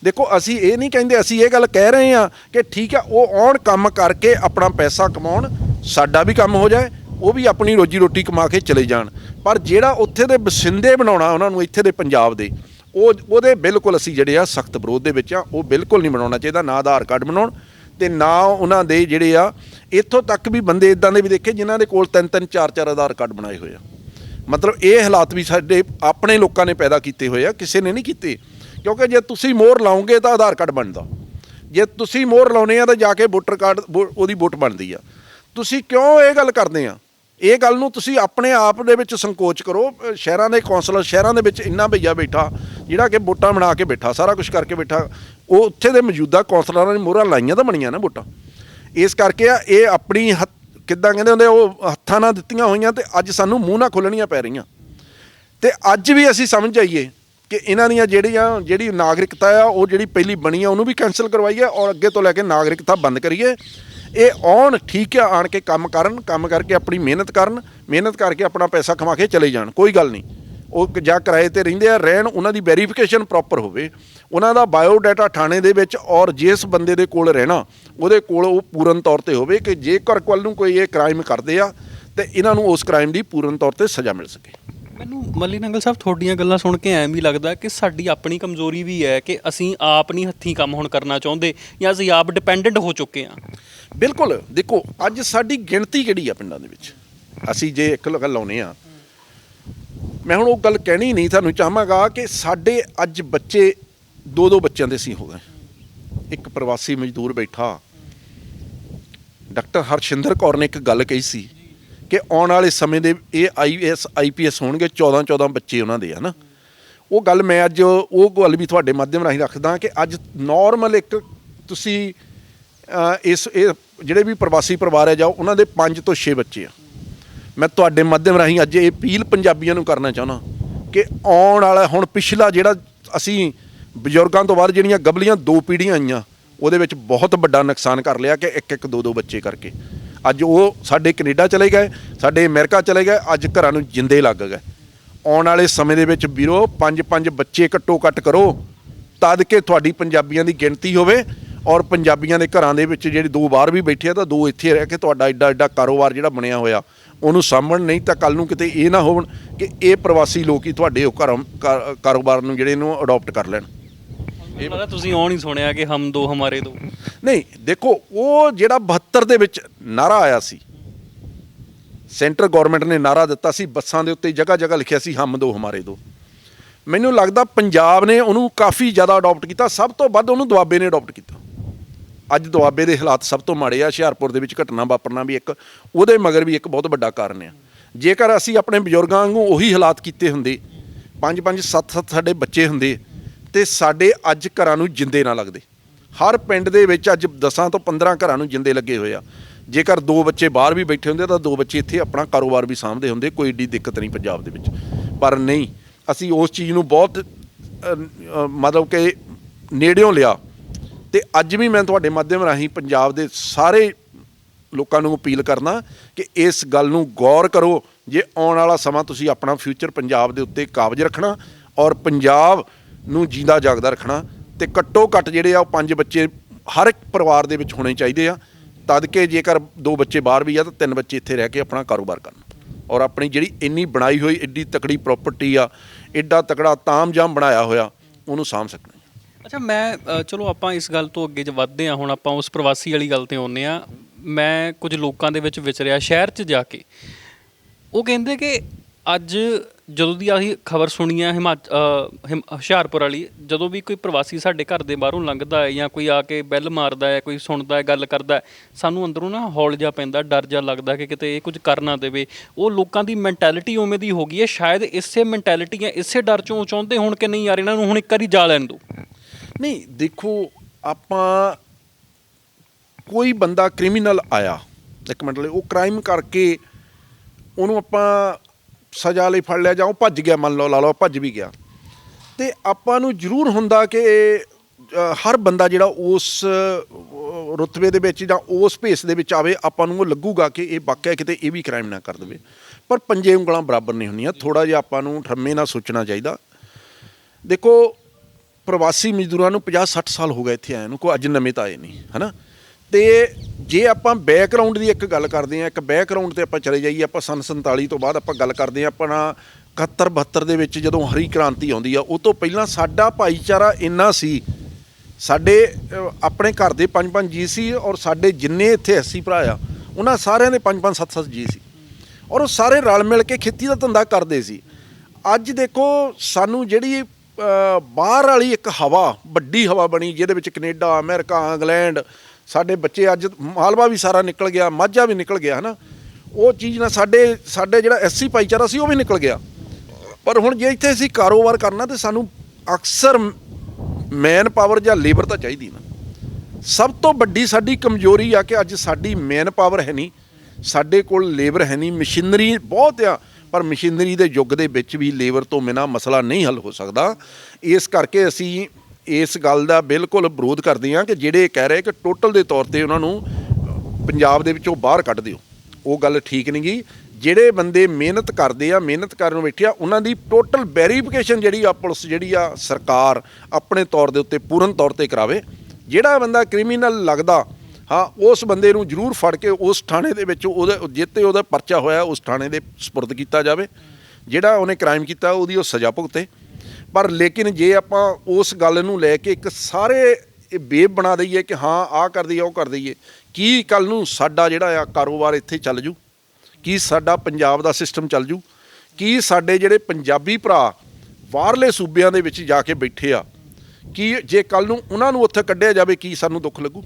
ਦੇਖੋ ਅਸੀਂ ਇਹ ਨਹੀਂ ਕਹਿੰਦੇ ਅਸੀਂ ਇਹ ਗੱਲ ਕਹਿ ਰਹੇ ਹਾਂ ਕਿ ਠੀਕ ਹੈ ਉਹ ਆਉਣ ਕੰਮ ਕਰਕੇ ਆਪਣਾ ਪੈਸਾ ਕਮਾਉਣ ਸਾਡਾ ਵੀ ਕੰਮ ਹੋ ਜਾਏ ਉਹ ਵੀ ਆਪਣੀ ਰੋਜੀ ਰੋਟੀ ਕਮਾ ਕੇ ਚਲੇ ਜਾਣ। ਪਰ ਜਿਹੜਾ ਉੱਥੇ ਦੇ ਵਸਿੰਦੇ ਬਣਾਉਣਾ ਉਹਨਾਂ ਨੂੰ ਇੱਥੇ ਦੇ ਪੰਜਾਬ ਦੇ ਉਹ ਉਹਦੇ ਬਿਲਕੁਲ ਅਸੀਂ ਜਿਹੜੇ ਆ ਸਖਤ ਵਿਰੋਧ ਦੇ ਵਿੱਚ ਆ, ਉਹ ਬਿਲਕੁਲ ਨਹੀਂ ਬਣਾਉਣਾ ਚਾਹੀਦਾ, ਨਾ ਆਧਾਰ ਕਾਰਡ ਬਣਾਉਣ ਤੇ ਨਾ ਉਹਨਾਂ ਦੇ ਜਿਹੜੇ ਆ, ਇੱਥੋਂ ਤੱਕ ਵੀ ਬੰਦੇ ਇਦਾਂ ਦੇ ਵੀ ਦੇਖੇ ਜਿਨ੍ਹਾਂ ਦੇ ਕੋਲ ਤਿੰਨ ਤਿੰਨ, ਚਾਰ ਚਾਰ ਆਧਾਰ ਕਾਰਡ ਬਣਾਏ ਹੋਏ ਆ। ਮਤਲਬ ਇਹ ਹਾਲਾਤ ਵੀ ਸਾਡੇ ਆਪਣੇ ਲੋਕਾਂ ਨੇ ਪੈਦਾ ਕੀਤੇ ਹੋਏ ਆ, ਕਿਸੇ ਨੇ ਨਹੀਂ ਕੀਤੇ। ਕਿਉਂਕਿ ਜੇ ਤੁਸੀਂ ਮੋਹਰ ਲਾਓਗੇ ਤਾਂ ਆਧਾਰ ਕਾਰਡ ਬਣਦਾ। ਜੇ ਤੁਸੀਂ ਮੋਹਰ ਲਾਉਨੇ ਆ ਤਾਂ ਜਾ ਕੇ ਵੋਟਰ ਕਾਰਡ ਵੋ- ਉਹਦੀ ਵੋਟ ਬਣਦੀ ਆ। ਤੁਸੀਂ ਕਿਉਂ ਇਹ ਗੱਲ ਕਰਦੇ ਆ? ਇਹ ਗੱਲ ਨੂੰ ਤੁਸੀਂ ਆਪਣੇ ਆਪ ਦੇ ਵਿੱਚ ਸੰਕੋਚ ਕਰੋ। ਸ਼ਹਿਰਾਂ ਦੇ ਕੌਂਸਲਰ ਸ਼ਹਿਰਾਂ ਦੇ ਵਿੱਚ ਇੰਨਾ ਭਈਆ ਬੈਠਾ, ਜਿਹੜਾ ਕਿ ਵੋਟਾਂ ਬਣਾ ਕੇ ਬੈਠਾ, ਸਾਰਾ ਕੁਝ ਕਰਕੇ ਬੈਠਾ। ਉਹ ਉੱਥੇ ਦੇ ਮੌਜੂਦਾ ਕੌਂਸਲਰਾਂ ਨੇ ਮੋਹਰਾਂ ਲਾਈਆਂ ਤਾਂ ਬਣੀਆਂ ਨਾ ਵੋਟਾਂ। ਇਸ ਕਰਕੇ ਆ, ਇਹ ਆਪਣੀ ਹੱਥ- ਕਿੱਦਾਂ ਕਹਿੰਦੇ ਹੁੰਦੇ ਉਹ ਹੱਥਾਂ ਨਾਲ ਦਿੱਤੀਆਂ ਹੋਈਆਂ ਤੇ ਅੱਜ ਸਾਨੂੰ ਮੂੰਹ ਨਾਲ ਖੋਲਣੀਆਂ ਪੈ ਰਹੀਆਂ। ਤੇ ਅੱਜ ਵੀ ਅਸੀਂ ਸਮਝ ਜਾਈਏ ਕਿ ਇਹਨਾਂ ਦੀਆਂ ਜਿਹੜੀਆਂ, ਜਿਹੜੀ ਨਾਗਰਿਕਤਾ ਆ, ਉਹ ਜਿਹੜੀ ਪਹਿਲੀ ਬਣੀ ਆ, ਉਹਨੂੰ ਵੀ ਕੈਨਸਲ ਕਰਵਾਈਏ ਔਰ ਅੱਗੇ ਤੋਂ ਲੈ ਕੇ ਨਾਗਰਿਕਤਾ ਬੰਦ ਕਰੀਏ। ਇਹ ਆਉਣ, ਠੀਕ ਆ, ਆਣ ਕੇ ਕੰਮ ਕਰਨ, ਕੰਮ ਕਰਕੇ ਆਪਣੀ ਮਿਹਨਤ ਕਰਨ, ਮਿਹਨਤ ਕਰਕੇ ਆਪਣਾ ਪੈਸਾ ਕਮਾ ਕੇ ਚਲੇ ਜਾਣ, ਕੋਈ ਗੱਲ ਨਹੀਂ। ਉਹ ਜਾਂ ਕਿਰਾਏ ਤੇ ਰਹਿੰਦੇ ਆ, ਰਹਿਣ ਉਹਨਾਂ ਦੀ ਵੈਰੀਫਿਕੇਸ਼ਨ ਪ੍ਰੋਪਰ ਹੋਵੇ। ਉਹਨਾਂ ਦਾ ਬਾਇਓ ਡਾਟਾ ਥਾਣੇ ਦੇ ਵਿੱਚ ਔਰ ਜਿਸ ਬੰਦੇ ਦੇ ਕੋਲ ਰਹਿਣਾ, ਉਹਦੇ ਕੋਲ ਉਹ ਪੂਰਨ ਤੌਰ ਤੇ ਹੋਵੇ ਕਿ ਜੇਕਰ ਕੱਲ ਨੂੰ ਕੋਈ ਇਹ ਕ੍ਰਾਈਮ ਕਰਦੇ ਆ, ਤੇ ਇਹਨਾਂ ਨੂੰ ਉਸ ਕ੍ਰਾਈਮ ਦੀ ਪੂਰਨ ਤੌਰ ਤੇ ਸਜ਼ਾ ਮਿਲ ਸਕੇ। ਮੈਨੂੰ ਮੱਲੀ ਨੰਗਲ ਸਾਹਿਬ, ਤੁਹਾਡੀਆਂ ਗੱਲਾਂ ਸੁਣ ਕੇ ਐਂ ਵੀ ਲੱਗਦਾ ਕਿ ਸਾਡੀ ਆਪਣੀ ਕਮਜ਼ੋਰੀ ਵੀ ਹੈ ਕਿ ਅਸੀਂ ਆਪ ਨਹੀਂ ਹੱਥੀਂ ਕੰਮ ਹੁਣ ਕਰਨਾ ਚਾਹੁੰਦੇ ਜਾਂ ਅਸੀਂ ਆਪ ਡਿਪੈਂਡੈਂਟ ਹੋ ਚੁੱਕੇ ਹਾਂ। ਬਿਲਕੁਲ, ਦੇਖੋ, ਅੱਜ ਸਾਡੀ ਗਿਣਤੀ ਕਿਹੜੀ ਆ ਪਿੰਡਾਂ ਦੇ ਵਿੱਚ? ਅਸੀਂ ਜੇ ਇੱਕ ਗੱਲ ਲਾਉਨੇ ਆ, ਮੈਂ ਹੁਣ ਉਹ ਗੱਲ ਕਹਿਣੀ ਨਹੀਂ, ਤੁਹਾਨੂੰ ਚਾਹਾਂਗਾ ਕਿ ਸਾਡੇ ਅੱਜ ਬੱਚੇ ਦੋ ਦੋ ਬੱਚਿਆਂ ਦੇ ਸੀ ਹੋ ਗਏ। ਇੱਕ ਪ੍ਰਵਾਸੀ ਮਜ਼ਦੂਰ ਬੈਠਾ। ਡਾਕਟਰ ਹਰਸ਼ਿੰਦਰ ਕੌਰ ਨੇ ਇੱਕ ਗੱਲ ਕਹੀ ਸੀ ਕਿ ਆਉਣ ਵਾਲੇ ਸਮੇਂ ਦੇ ਇਹ ਆਈਐਸ ਆਈਪੀਐਸ ਹੋਣਗੇ 14 14 ਬੱਚੇ ਉਹਨਾਂ ਦੇ, ਹਨਾ? ਉਹ ਗੱਲ ਮੈਂ ਅੱਜ ਉਹ ਗੱਲ ਵੀ ਤੁਹਾਡੇ ਮਾਧਿਅਮ ਰਾਹੀਂ ਰੱਖਦਾ ਕਿ ਅੱਜ ਨਾਰਮਲ ਇੱਕ ਤੁਸੀਂ ਇਸ, ਇਹ ਜਿਹੜੇ ਵੀ ਪ੍ਰਵਾਸੀ ਪਰਿਵਾਰ ਹੈ ਜਾਓ ਉਹਨਾਂ ਦੇ 5 ਤੋਂ 6 ਬੱਚੇ ਆ। ਮੈਂ ਤੁਹਾਡੇ ਮਾਧਿਅਮ ਰਾਹੀਂ ਅੱਜ ਇਹ ਅਪੀਲ ਪੰਜਾਬੀਆਂ ਨੂੰ ਕਰਨਾ ਚਾਹੁੰਦਾ ਕਿ ਆਉਣ ਵਾਲਾ, ਹੁਣ ਪਿਛਲਾ ਜਿਹੜਾ ਅਸੀਂ ਬਜ਼ੁਰਗਾਂ ਤੋਂ ਬਾਅਦ ਜਿਹੜੀਆਂ ਗਬਲੀਆਂ ਦੋ ਪੀੜ੍ਹੀਆਂ ਆਈਆਂ, ਉਹਦੇ ਵਿੱਚ ਬਹੁਤ ਵੱਡਾ ਨੁਕਸਾਨ ਕਰ ਲਿਆ ਕਿ ਇੱਕ ਇੱਕ ਦੋ ਦੋ ਬੱਚੇ ਕਰਕੇ। ਅੱਜ ਉਹ ਸਾਡੇ ਕੈਨੇਡਾ ਚਲੇ ਗਏ, ਸਾਡੇ ਅਮਰੀਕਾ ਚਲੇ ਗਏ, ਅੱਜ ਘਰਾਂ ਨੂੰ ਜਿੰਦੇ ਲੱਗ ਗਏ। ਆਉਣ ਵਾਲੇ ਸਮੇਂ ਦੇ ਵਿੱਚ ਵੀਰੋ ਪੰਜ ਪੰਜ ਬੱਚੇ ਘੱਟੋ ਘੱਟ ਕਰੋ, ਤਦ ਕਿ ਤੁਹਾਡੀ ਪੰਜਾਬੀਆਂ ਦੀ ਗਿਣਤੀ ਹੋਵੇ ਔਰ ਪੰਜਾਬੀਆਂ ਦੇ ਘਰਾਂ ਦੇ ਵਿੱਚ ਜਿਹੜੇ ਦੋ ਬਾਹਰ ਵੀ ਬੈਠੇ ਆ, ਤਾਂ ਦੋ ਇੱਥੇ ਰਹਿ ਕੇ ਤੁਹਾਡਾ ਐਡਾ ਐਡਾ ਕਾਰੋਬਾਰ ਜਿਹੜਾ ਬਣਿਆ ਹੋਇਆ, ਉਹਨੂੰ ਸਾਂਭਣ ਨਹੀਂ ਤਾਂ ਕੱਲ ਨੂੰ ਕਿਤੇ ਇਹ ਨਾ ਹੋਣ ਕਿ ਇਹ ਪ੍ਰਵਾਸੀ ਲੋਕ ਹੀ ਤੁਹਾਡੇ ਉਹ ਘਰੋਂ ਕਾ- ਕਾਰੋਬਾਰ ਨੂੰ ਜਿਹੜੇ ਨੂੰ ਅਡਾਪਟ ਕਰ ਲੈਣ। ਇਹ ਪਤਾ ਤੁਸੀਂ ਉਹ ਨਹੀਂ ਸੁਣਿਆ ਕਿ ਹਮ ਦੋ ਹਮਾਰੇ ਦੋ। ਨਹੀਂ, ਦੇਖੋ, ਉਹ ਜਿਹੜਾ 72 ਦੇ ਵਿੱਚ ਨਾਰਾ ਆਇਆ ਸੀ, ਸੈਂਟਰ ਗਵਰਨਮੈਂਟ ਨੇ ਨਾਰਾ ਦਿੱਤਾ ਸੀ, ਬੱਸਾਂ ਦੇ ਉੱਤੇ ਜਗ੍ਹਾ ਜਗ੍ਹਾ ਲਿਖਿਆ ਸੀ, ਹਮ ਦੋ ਹਮਾਰੇ ਦੋ। ਮੈਨੂੰ ਲੱਗਦਾ ਪੰਜਾਬ ਨੇ ਉਹਨੂੰ ਕਾਫੀ ਜ਼ਿਆਦਾ ਅਡਾਪਟ ਕੀਤਾ, ਸਭ ਤੋਂ ਵੱਧ ਉਹਨੂੰ ਦੁਆਬੇ ਨੇ ਅਡਾਪਟ ਕੀਤਾ। ਅੱਜ ਦੁਆਬੇ ਦੇ ਹਾਲਾਤ ਸਭ ਤੋਂ ਮਾੜੇ ਆ, ਹੁਸ਼ਿਆਰਪੁਰ ਦੇ ਵਿੱਚ ਘਟਨਾ ਵਾਪਰਨਾ ਵੀ ਇੱਕ, ਉਹਦੇ ਮਗਰ ਵੀ ਇੱਕ ਬਹੁਤ ਵੱਡਾ ਕਾਰਨ ਆ। ਜੇਕਰ ਅਸੀਂ ਆਪਣੇ ਬਜ਼ੁਰਗਾਂ ਵਾਂਗੂ ਉਹੀ ਹਾਲਾਤ ਕੀਤੇ ਹੁੰਦੇ ਪੰਜ ਪੰਜ ਸੱਤ ਸੱਤ ਸਾਡੇ ਬੱਚੇ ਹੁੰਦੇ ਤੇ ਸਾਡੇ ਅੱਜ ਘਰਾਂ ਨੂੰ ਜਿੰਦੇ ਨਾ ਲੱਗਦੇ। ਹਰ ਪਿੰਡ ਦੇ ਵਿੱਚ ਅੱਜ 10 ਤੋਂ 15 ਘਰਾਂ ਨੂੰ ਜਿੰਦੇ ਲੱਗੇ ਹੋਏ ਆ। ਜੇਕਰ ਦੋ ਬੱਚੇ ਬਾਹਰ ਵੀ ਬੈਠੇ ਹੁੰਦੇ ਤਾਂ ਦੋ ਬੱਚੇ ਇੱਥੇ ਆਪਣਾ ਕਾਰੋਬਾਰ ਵੀ ਸਾਂਭਦੇ ਹੁੰਦੇ, ਕੋਈ ਏਡੀ ਦਿੱਕਤ ਨਹੀਂ ਪੰਜਾਬ ਦੇ ਵਿੱਚ। ਪਰ ਨਹੀਂ, ਅਸੀਂ ਉਸ ਚੀਜ਼ ਨੂੰ ਬਹੁਤ ਮਤਲਬ ਕਿ ਨੇੜਿਓਂ ਲਿਆ। ਤੇ ਅੱਜ ਵੀ ਮੈਂ ਤੁਹਾਡੇ ਮਾਧਿਅਮ ਰਾਹੀਂ ਪੰਜਾਬ ਦੇ ਸਾਰੇ ਲੋਕਾਂ ਨੂੰ ਅਪੀਲ ਕਰਨਾ ਕਿ ਇਸ ਗੱਲ ਨੂੰ ਗੌਰ ਕਰੋ। ਜੇ ਆਉਣ ਵਾਲਾ ਸਮਾਂ ਤੁਸੀਂ ਆਪਣਾ ਫਿਊਚਰ ਪੰਜਾਬ ਦੇ ਉੱਤੇ ਕਾਬਜ ਰੱਖਣਾ ਔਰ ਪੰਜਾਬ ਨੂੰ ਜਿੰਦਾ ਜਾਗਦਾ ਰੱਖਣਾ ਤੇ ਘੱਟੋ ਘੱਟ ਜਿਹੜੇ ਆ ਉਹ ਪੰਜ ਬੱਚੇ ਹਰ ਇੱਕ ਪਰਿਵਾਰ ਦੇ ਵਿੱਚ ਹੋਣੇ ਚਾਹੀਦੇ ਆ। ਤਦ ਕਿ ਜੇਕਰ ਦੋ ਬੱਚੇ ਬਾਹਰ ਵੀ ਆ ਤਾਂ ਤਿੰਨ ਬੱਚੇ ਇੱਥੇ ਰਹਿ ਕੇ ਆਪਣਾ ਕਾਰੋਬਾਰ ਕਰਨ। ਔਰ ਆਪਣੀ ਜਿਹੜੀ ਇੰਨੀ ਬਣਾਈ ਹੋਈ ਏਡੀ ਤਕੜੀ ਪ੍ਰਾਪਰਟੀ ਆ ਐਡਾ ਤਕੜਾ ਤਾਮਜਾਮ ਬਣਾਇਆ ਹੋਇਆ, ਉਹਨੂੰ ਸਾਂਭ ਸਕਣਾ ਅੱਛਾ, ਮੈਂ ਚਲੋ ਆਪਾਂ ਇਸ ਗੱਲ ਤੋਂ ਅੱਗੇ ਜ ਵੱਧਦੇ ਹਾਂ ਹੁਣ ਆਪਾਂ ਉਸ ਪ੍ਰਵਾਸੀ ਵਾਲੀ ਗੱਲ ਤੇ ਆਉਂਦੇ ਆ। ਮੈਂ ਕੁਝ ਲੋਕਾਂ ਦੇ ਵਿੱਚ ਵਿਚਰਿਆ ਸ਼ਹਿਰ 'ਚ ਜਾ ਕੇ। ਉਹ ਕਹਿੰਦੇ ਕਿ ਅੱਜ ਜਦੋਂ ਦੀ ਆਹੀ ਖਬਰ ਸੁਣੀ ਆ ਹਿਮਾਚ ਅ, ਹਿਮ- ਹੁਸ਼ਿਆਰਪੁਰ ਵਾਲੀ ਜਦੋਂ ਵੀ ਕੋਈ ਪ੍ਰਵਾਸੀ ਸਾਡੇ ਘਰ ਦੇ ਬਾਹਰੋਂ ਲੰਘਦਾ ਹੈ ਜਾਂ ਕੋਈ ਆ ਕੇ ਬੈਲ ਮਾਰਦਾ ਹੈ ਕੋਈ ਸੁਣਦਾ ਹੈ ਗੱਲ ਕਰਦਾ ਹੈ, ਸਾਨੂੰ ਅੰਦਰੋਂ ਨਾ ਹੌਲ ਜਿਹਾ ਪੈਂਦਾ ਡਰ ਜਿਹਾ ਲੱਗਦਾ ਕਿ ਕਿਤੇ ਇਹ ਕੁਝ ਕਰ ਨਾ ਦੇਵੇ। ਉਹ ਲੋਕਾਂ ਦੀ ਮੈਂਟੈਲਿਟੀ ਉਵੇਂ ਦੀ ਹੋ ਗਈ ਹੈ ਸ਼ਾਇਦ ਇਸੇ ਮੈਂਟੈਲਿਟੀ ਜਾਂ ਇਸੇ ਡਰ ਚੋਂ ਉਹ ਚਾਹੁੰਦੇ ਹੋਣ ਕਿ ਨਹੀਂ ਯਾਰ ਇਹਨਾਂ ਨੂੰ ਹੁਣ ਇੱਕ ਵਾਰੀ ਜਾ ਲੈਣ ਦਿਓ। ਨਹੀਂ ਦੇਖੋ ਆਪਾਂ ਕੋਈ ਬੰਦਾ ਕ੍ਰਿਮੀਨਲ ਆਇਆ ਇੱਕ ਮਿੰਟ ਲਈ ਉਹ ਕ੍ਰਾਈਮ ਕਰਕੇ ਉਹਨੂੰ ਆਪਾਂ ਸਜ਼ਾ ਲਈ ਫੜ ਲਿਆ ਜਾਂ ਉਹ ਭੱਜ ਗਿਆ, ਮੰਨ ਲਓ, ਲਾ ਲਓ, ਭੱਜ ਵੀ ਗਿਆ। ਤੇ ਆਪਾਂ ਨੂੰ ਜ਼ਰੂਰ ਹੁੰਦਾ ਕਿ ਹਰ ਬੰਦਾ ਜਿਹੜਾ ਉਸ ਰੁਤਬੇ ਦੇ ਵਿੱਚ ਜਾਂ ਉਸ ਭੇਸ ਦੇ ਵਿੱਚ ਆਵੇ, ਆਪਾਂ ਨੂੰ ਉਹ ਲੱਗੂਗਾ ਕਿ ਇਹ ਵਾਕਿਆ ਕਿਤੇ ਇਹ ਵੀ ਕ੍ਰਾਈਮ ਨਾ ਕਰ ਦੇਵੇ। ਪਰ ਪੰਜੇ ਉਂਗਲਾਂ ਬਰਾਬਰ ਨਹੀਂ ਹੁੰਦੀਆਂ। ਥੋੜਾ ਜਿਹਾ ਆਪਾਂ ਨੂੰ ਠੰਮੇ ਨਾਲ ਸੋਚਣਾ ਚਾਹੀਦਾ। ਦੇਖੋ, ਪ੍ਰਵਾਸੀ ਮਜ਼ਦੂਰਾਂ ਨੂੰ 50 60 ਸਾਲ ਹੋ ਗਏ ਇੱਥੇ ਆਏ ਨੂੰ, ਕੋਈ ਅੱਜ ਨਵੇਂ ਤਾਂ ਆਏ ਨਹੀਂ, ਹਨਾ? ਤੇ ਜੇ ਆਪਾਂ ਬੈਕਗ੍ਰਾਉਂਡ ਦੀ ਇੱਕ ਗੱਲ ਕਰਦੇ ਆ ਇੱਕ ਬੈਕਗ੍ਰਾਉਂਡ ਤੇ ਆਪਾਂ ਚਲੇ ਜਾਈਏ, ਆਪਾਂ ਸੰਨ 47 ਤੋਂ ਬਾਅਦ ਆਪਾਂ ਗੱਲ ਕਰਦੇ ਆ ਆਪਣਾ 71 72 ਦੇ ਵਿੱਚ ਜਦੋਂ ਹਰੀ ਕ੍ਰਾਂਤੀ ਆਉਂਦੀ ਆ, ਉਹ ਤੋਂ ਪਹਿਲਾਂ ਸਾਡਾ ਭਾਈਚਾਰਾ ਇੰਨਾ ਸੀ, ਸਾਡੇ ਆਪਣੇ ਘਰ ਦੇ ਪੰਜ ਪੰਜ ਜੀ ਸੀ ਔਰ ਸਾਡੇ ਜਿੰਨੇ ਇੱਥੇ 80 ਭਰਾ ਆ, ਉਹਨਾਂ ਸਾਰਿਆਂ ਦੇ ਪੰਜ ਪੰਜ ਸੱਤ ਸੱਤ ਜੀ ਸੀ। ਔਰ ਉਹ ਸਾਰੇ ਰਲ ਮਿਲ ਕੇ ਖੇਤੀ ਦਾ ਧੰਦਾ ਕਰਦੇ ਸੀ। ਅੱਜ ਦੇਖੋ, ਸਾਨੂੰ ਜਿਹੜੀ ਬਾਹਰ ਵਾਲੀ ਇੱਕ ਹਵਾ, ਵੱਡੀ ਹਵਾ ਬਣੀ, ਜਿਹਦੇ ਵਿੱਚ ਕੈਨੇਡਾ, ਅਮਰੀਕਾ, ਇੰਗਲੈਂਡ ਸਾਡੇ ਬੱਚੇ ਅੱਜ ਮਾਲਵਾ ਵੀ ਸਾਰਾ ਨਿਕਲ ਗਿਆ, ਮਾਝਾ ਵੀ ਨਿਕਲ ਗਿਆ, ਹਨਾ? ਉਹ ਚੀਜ਼ ਨਾਲ ਸਾਡੇ ਸਾਡੇ ਜਿਹੜਾ ਐਸਸੀ ਭਾਈਚਾਰਾ ਸੀ, ਉਹ ਵੀ ਨਿਕਲ ਗਿਆ। ਪਰ ਹੁਣ ਜੇ ਇੱਥੇ ਅਸੀਂ ਕਾਰੋਬਾਰ ਕਰਨਾ, ਤੇ ਸਾਨੂੰ ਅਕਸਰ ਮੈਨ ਪਾਵਰ ਜਾਂ ਲੇਬਰ ਤਾਂ ਚਾਹੀਦੀ ਨਾ। ਸਭ ਤੋਂ ਵੱਡੀ ਸਾਡੀ ਕਮਜ਼ੋਰੀ ਆ ਕਿ ਅੱਜ ਸਾਡੀ ਮੈਨ ਪਾਵਰ ਹੈ ਨਹੀਂ, ਸਾਡੇ ਕੋਲ ਲੇਬਰ ਹੈ ਨਹੀਂ, ਮਸ਼ੀਨਰੀ ਬਹੁਤ ਆ, ਪਰ ਮਸ਼ੀਨਰੀ ਦੇ ਯੁੱਗ ਦੇ ਵਿੱਚ ਵੀ ਲੇਬਰ ਤੋਂ ਬਿਨਾ ਮਸਲਾ ਨਹੀਂ ਹੱਲ ਹੋ ਸਕਦਾ। ਇਸ ਕਰਕੇ ਅਸੀਂ ਇਸ ਗੱਲ ਦਾ ਬਿਲਕੁਲ ਵਿਰੋਧ ਕਰਦੇ ਹਾਂ ਕਿ ਜਿਹੜੇ ਕਹਿ ਰਹੇ ਕਿ ਟੋਟਲ ਦੇ ਤੌਰ ਤੇ ਉਹਨਾਂ ਨੂੰ ਪੰਜਾਬ ਦੇ ਵਿੱਚੋਂ ਬਾਹਰ ਕੱਢ ਦਿਓ। ਉਹ ਗੱਲ ਠੀਕ ਨਹੀਂ ਗੀ ਜਿਹੜੇ ਬੰਦੇ ਮਿਹਨਤ ਕਰਦੇ ਆ, ਮਿਹਨਤ ਕਰਨ ਬੈਠੇ ਆ, ਉਹਨਾਂ ਦੀ ਟੋਟਲ ਵੈਰੀਫਿਕੇਸ਼ਨ ਜਿਹੜੀ ਆ ਪੁਲਿਸ ਜਿਹੜੀ ਆ ਸਰਕਾਰ ਆਪਣੇ ਤੌਰ ਦੇ ਉੱਤੇ ਪੂਰਨ ਤੌਰ ਤੇ ਕਰਾਵੇ। ਜਿਹੜਾ ਬੰਦਾ ਕ੍ਰਿਮੀਨਲ ਲੱਗਦਾ, ਹਾਂ, ਉਸ ਬੰਦੇ ਨੂੰ ਜ਼ਰੂਰ ਫੜ ਕੇ ਉਸ ਥਾਣੇ ਦੇ ਵਿੱਚ ਉਹਦੇ ਜਿੱਤੇ ਉਹਦਾ ਪਰਚਾ ਹੋਇਆ, ਉਸ ਥਾਣੇ ਦੇ ਸਪੁਰਦ ਕੀਤਾ ਜਾਵੇ। ਜਿਹੜਾ ਉਹਨੇ ਕ੍ਰਾਈਮ ਕੀਤਾ, ਉਹਦੀ ਉਹ ਸਜ਼ਾ ਭੁਗਤੇ। ਪਰ ਲੇਕਿਨ ਜੇ ਆਪਾਂ ਉਸ ਗੱਲ ਨੂੰ ਲੈ ਕੇ ਇੱਕ ਸਾਰੇ ਇਹ ਬੇਬ ਬਣਾ ਦਈਏ ਕਿ ਹਾਂ, ਆਹ ਕਰ ਦਈਏ, ਉਹ ਕਰ ਦਈਏ, ਕੀ ਕੱਲ ਨੂੰ ਸਾਡਾ ਜਿਹੜਾ ਆ ਕਾਰੋਬਾਰ ਇੱਥੇ ਚੱਲ ਜੂ? ਕੀ ਸਾਡਾ ਪੰਜਾਬ ਦਾ ਸਿਸਟਮ ਚੱਲ ਜੂ? ਕੀ ਸਾਡੇ ਜਿਹੜੇ ਪੰਜਾਬੀ ਭਰਾ ਬਾਹਰਲੇ ਸੂਬਿਆਂ ਦੇ ਵਿੱਚ ਜਾ ਕੇ ਬੈਠੇ ਆ, ਕੀ ਜੇ ਕੱਲ ਨੂੰ ਉਹਨਾਂ ਨੂੰ ਉੱਥੇ ਕੱਢਿਆ ਜਾਵੇ, ਕੀ ਸਾਨੂੰ ਦੁੱਖ ਲੱਗੂ?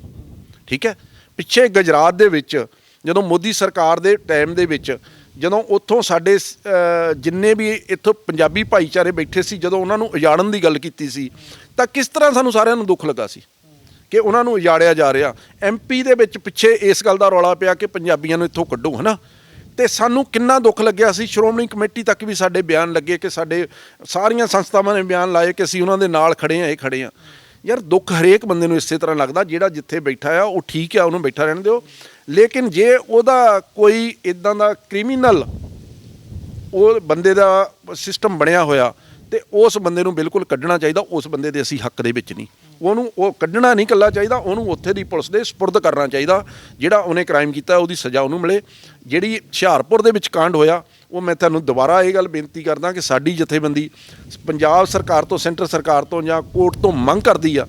ਠੀਕ ਹੈ? ਪਿੱਛੇ ਗੁਜਰਾਤ ਦੇ ਵਿੱਚ ਜਦੋਂ ਮੋਦੀ ਸਰਕਾਰ ਦੇ ਟਾਈਮ ਦੇ ਵਿੱਚ ਜਦੋਂ ਉੱਥੋਂ ਸਾਡੇ ਜਿੰਨੇ ਵੀ ਇੱਥੋਂ ਪੰਜਾਬੀ ਭਾਈਚਾਰੇ ਬੈਠੇ ਸੀ, ਜਦੋਂ ਉਹਨਾਂ ਨੂੰ ਉਜਾੜਨ ਦੀ ਗੱਲ ਕੀਤੀ ਸੀ, ਤਾਂ ਕਿਸ ਤਰ੍ਹਾਂ ਸਾਨੂੰ ਸਾਰਿਆਂ ਨੂੰ ਦੁੱਖ ਲੱਗਾ ਸੀ ਕਿ ਉਹਨਾਂ ਨੂੰ ਉਜਾੜਿਆ ਜਾ ਰਿਹਾ। ਐਮਪੀ ਦੇ ਵਿੱਚ ਪਿੱਛੇ ਇਸ ਗੱਲ ਦਾ ਰੌਲਾ ਪਿਆ ਕਿ ਪੰਜਾਬੀਆਂ ਨੂੰ ਇੱਥੋਂ ਕੱਢੋ, ਹਨਾ? ਤੇ ਸਾਨੂੰ ਕਿੰਨਾ ਦੁੱਖ ਲੱਗਿਆ ਸੀ, ਸ਼੍ਰੋਮਣੀ ਕਮੇਟੀ ਤੱਕ ਵੀ ਸਾਡੇ ਬਿਆਨ ਲੱਗੇ ਕਿ ਸਾਡੇ ਸਾਰੀਆਂ ਸੰਸਥਾਵਾਂ ਨੇ ਬਿਆਨ ਲਾਏ ਕਿ ਅਸੀਂ ਉਹਨਾਂ ਦੇ ਨਾਲ ਖੜੇ ਆ ਇਹ ਖੜੇ ਆ ਯਾਰ ਦੁੱਖ ਹਰੇਕ ਬੰਦੇ ਨੂੰ ਇਸੇ ਤਰ੍ਹਾਂ ਲੱਗਦਾ, ਜਿਹੜਾ ਜਿੱਥੇ ਬੈਠਾ ਆ, ਉਹ ਠੀਕ ਆ, ਉਹਨੂੰ ਬੈਠਾ ਰਹਿਣ ਦਿਓ। ਲੇਕਿਨ ਜੇ ਉਹਦਾ ਕੋਈ ਇਦਾਂ ਦਾ ਕ੍ਰਿਮੀਨਲ ਉਹ ਬੰਦੇ ਦਾ ਸਿਸਟਮ ਬਣਿਆ ਹੋਇਆ ਤੇ ਉਸ ਬੰਦੇ ਨੂੰ ਬਿਲਕੁਲ ਕੱਢਣਾ ਚਾਹੀਦਾ, ਉਸ ਬੰਦੇ ਦੇ ਅਸੀਂ ਹੱਕ ਦੇ ਵਿੱਚ ਨਹੀਂ। ਉਹਨੂੰ ਉਹ ਕੱਢਣਾ ਨਹੀਂ ਕੱਲਾ ਚਾਹੀਦਾ, ਉਹਨੂੰ ਉੱਥੇ ਦੀ ਪੁਲਿਸ ਦੇ ਸਪੁਰਦ ਕਰਨਾ ਚਾਹੀਦਾ, ਜਿਹੜਾ ਉਹਨੇ ਕ੍ਰਾਈਮ ਕੀਤਾ, ਉਹਦੀ ਸਜ਼ਾ ਉਹਨੂੰ ਮਿਲੇ। ਜਿਹੜੀ ਹੁਸ਼ਿਆਰਪੁਰ ਦੇ ਵਿੱਚ ਕਾਂਡ ਹੋਇਆ, ਉਹ ਮੈਂ ਤੁਹਾਨੂੰ ਦੁਬਾਰਾ ਇਹ ਗੱਲ ਬੇਨਤੀ ਕਰਦਾ ਕਿ ਸਾਡੀ ਜਥੇਬੰਦੀ ਪੰਜਾਬ ਸਰਕਾਰ ਤੋਂ, ਸੈਂਟਰ ਸਰਕਾਰ ਤੋਂ ਜਾਂ ਕੋਰਟ ਤੋਂ ਮੰਗ ਕਰਦੀ ਆ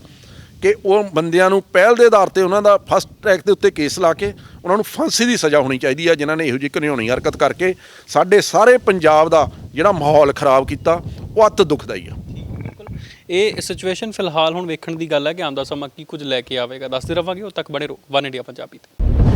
ਕਿ ਉਹ ਬੰਦਿਆਂ ਨੂੰ ਪਹਿਲ ਦੇ ਆਧਾਰ ਤੇ ਉਹਨਾਂ ਦਾ ਫਸਟ ਟਰੈਕ ਦੇ ਉੱਤੇ ਕੇਸ ਲਾ ਕੇ ਉਹਨਾਂ ਨੂੰ ਫਾਂਸੀ ਦੀ ਸਜ਼ਾ ਹੋਣੀ ਚਾਹੀਦੀ ਆ, ਜਿਨ੍ਹਾਂ ਨੇ ਇਹੋ ਜਿਹੀ ਘਿਨੌਣੀ ਹਰਕਤ ਕਰਕੇ ਸਾਡੇ ਸਾਰੇ ਪੰਜਾਬ ਦਾ ਜਿਹੜਾ ਮਾਹੌਲ ਖਰਾਬ ਕੀਤਾ, ਉਹ ਅੱਤ ਦੁਖਦਾਈ ਆ। ਬਿਲਕੁਲ। ਇਹ ਸਿਚੁਏਸ਼ਨ ਫਿਲਹਾਲ ਹੁਣ ਵੇਖਣ ਦੀ ਗੱਲ ਹੈ ਕਿ ਆਉਂਦਾ ਸਮਾਂ ਕੀ ਕੁਝ ਲੈ ਕੇ ਆਵੇਗਾ। ਦੱਸਦੇ ਰਵਾਂਗੇ ਉਹ ਤੱਕ ਬਣੇ ਰਹੋ। ਵਨ ਇੰਡੀਆ ਪੰਜਾਬੀ ਤੇ।